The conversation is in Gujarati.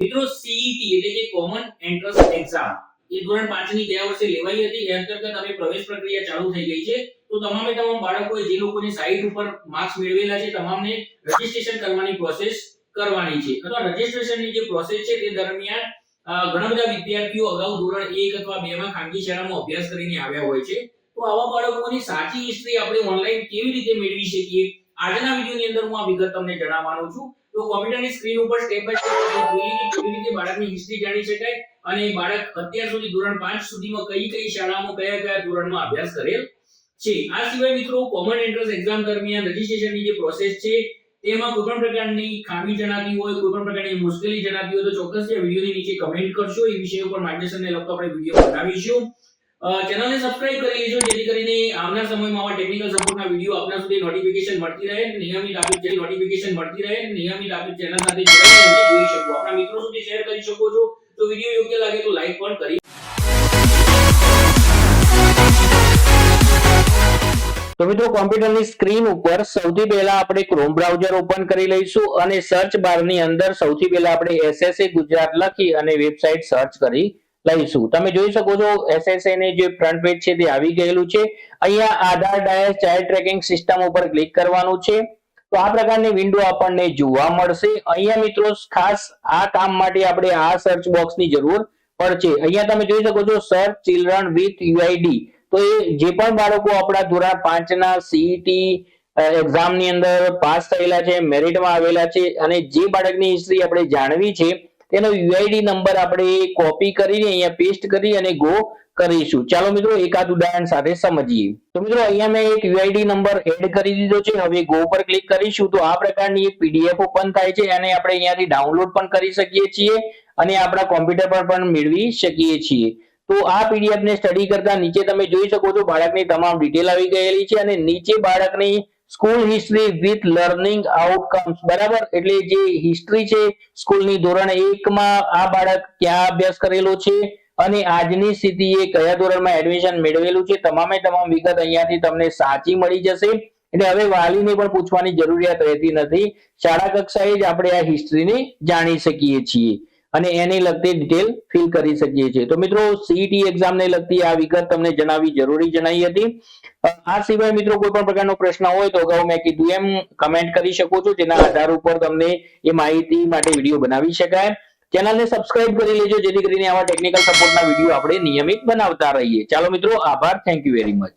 મિત્રો સીઈટી એટલે કે કોમન એન્ટ્રન્સ એક્ઝામ એ ધોરણ 5 ની ગયા વર્ષે લેવાઈ હતી. એ અંતર્ગત હવે પ્રવેશ પ્રક્રિયા ચાલુ થઈ ગઈ છે. તો તમામે તમામ બાળકોએ જે લોકોની સાઇટ ઉપર માર્ક્સ મેળવેલા છે, તમામને રજીસ્ટ્રેશન કરવાની પ્રોસેસ કરવાની છે. અથવા રજીસ્ટ્રેશનની જે પ્રોસેસ છે, તે દરમિયાન ઘણા બધા વિદ્યાર્થીઓ અગાઉ ધોરણ 1 અથવા 2 માં ખાનગી શાળામાં અભ્યાસ કરીને આવ્યા હોય છે. તો આવા બાળકોની સાચી હિસ્ટ્રી આપણે ઓનલાઈન કેવી રીતે મેળવી શકીએ? આજના વિડીયોની અંદર હું આ વિગત તમને જણાવવાનો છું. તો કોમ્પ્યુટરની સ્ક્રીન ઉપર સ્ટેપ બાય સ્ટેપ જોઈએ કેવી રીતે બાળકની હિસ્ટ્રી જાણી શકાય અને બાળક અત્યાર સુધી ધોરણ 5 સુધીમાં કઈ કઈ શાળામાં કયા કયા ધોરણમાં અભ્યાસ કરેલ છે. આ સિવાય મિત્રો કોમન એન્ટ્રન્સ એક્ઝામ દરમિયાન રજીસ્ટ્રેશનની જે પ્રોસેસ છે, તેમાં કોઈ પણ પ્રકારની ખામી જણાતી હોય કોઈ પણ પ્રકારની મુશ્કેલી જણાતી હોય તો ચોક્કસ આ વિડીયોની નીચે કમેન્ટ કરશો એ વિષય ઉપર માર્ગદર્શનને લગતો આપણે વીડિયો બનાવીશું. ચેનલને સબસ્ક્રાઇબ કરી લેજો, જેથી કરીને આવનાર સમયમાં આવા ટેકનિકલ સપોર્ટના વીડિયો આપના સુધી નોટિફિકેશન મળતી રહે, નિયમિત આપણી જે નોટિફિકેશન મળતી રહે, નિયમિત આપણી ચેનલ સાથે જોડાઈને જોઈ શકો. આપણા મિત્રો સુધી શેર કરી શકો છો. તો વીડિયો યોગ્ય લાગે તો લાઈક પણ કરી તો મિત્રો કોમ્પ્યુટરની સ્ક્રીન ઉપર સૌથી પહેલા આપણે ક્રોમ બ્રાઉઝર ઓપન કરી લઈશું અને સર્ચ બારની અંદર સૌથી પહેલા આપણે એસએસએ ગુજરાત લખી અને વેબસાઇટ સર્ચ કરી. લઈશું. તમે જોઈ શકો છો એસએસએ ને જે ફ્રન્ટ પેજ છે તે આવી ગયેલું છે. અહીંયા Aadhaar, DISE, child tracking system ઉપર ક્લિક કરવાનું છે. તો આ પ્રકારની વિન્ડો આપણને જોવા મળશે. અહીંયા મિત્રો ખાસ આ કામ માટે આપણે આ સર્ચ બોક્સની જરૂર પડશે. અહીંયા તમે જોઈ શકો છો સર્ચ ચિલ્ડ્રન વિથ યુઆઈડી તો એ જે પણ બાળકો આપણા ધોરણ પાંચ ના સીઈટી એક્ઝામની અંદર પાસ થયેલા છે મેરિટમાં આવેલા છે, અને જે બાળકની હિસ્ટ્રી આપણે જાણવી છે તેનો યુઆઈડી નંબર આપણે કોપી કરીને અહીંયા પેસ્ટ કરી અને ગો કરીશું. ચાલો મિત્રો એકાદ ઉદાહરણ સાથે સમજીએ. તો મિત્રો અહીંયા મેં એક યુઆઈડી નંબર એડ કરી દીધો છે. હવે ગો પર ક્લિક કરીશું તો આ પ્રકારની એક પીડીએફ ઓપન થાય છે. અને આપણે અહીંયાથી ડાઉનલોડ પણ કરી શકીએ છીએ અને આપણા કોમ્પ્યુટર પર પણ મેળવી શકીએ છીએ. તો આ પીડીએફ ને સ્ટડી કરતા નીચે તમે જોઈ શકો છો. બાળકની તમામ ડિટેલ આવી ગયેલી છે અને નીચે બાળકની school history with learning outcomes બરાબર? એટલે જે હિસ્ટ્રી છે સ્કૂલની ધોરણ એકમાં આ બાળક ક્યાં અભ્યાસ કરેલો છે અને આજની સ્થિતિએ કયા ધોરણમાં એડમિશન મેળવેલું છે, તમામે તમામ વિગત અહીંયાથી તમને સાચી મળી જશે. એટલે હવે વાલીને પણ પૂછવાની જરૂરિયાત રહેતી નથી. શાળા કક્ષાએ જ આપણે આ હિસ્ટ્રીને જાણી શકીએ છીએ. અને એને લગતી ડિટેલ ફિલ કરી શકીએ છીએ. તો મિત્રો સીઈટી એક્ઝામ ને લગતી આ વિગત તમને જણાવી જરૂરી જણાવી હતી. આ સિવાય મિત્રો કોઈ પણ પ્રકારનો પ્રશ્ન હોય તો અગાઉ મેં કીધું એમ કમેન્ટ કરી શકો છો. જેના આધાર ઉપર તમને એ માહિતી માટે વીડિયો બનાવી શકાય. ચેનલને સબસ્ક્રાઇબ કરી લેજો, જેથી કરીને આવા ટેકનિકલ સપોર્ટના વીડિયો આપણે નિયમિત બનાવતા રહીએ. ચાલો મિત્રો, આભાર. Thank you very much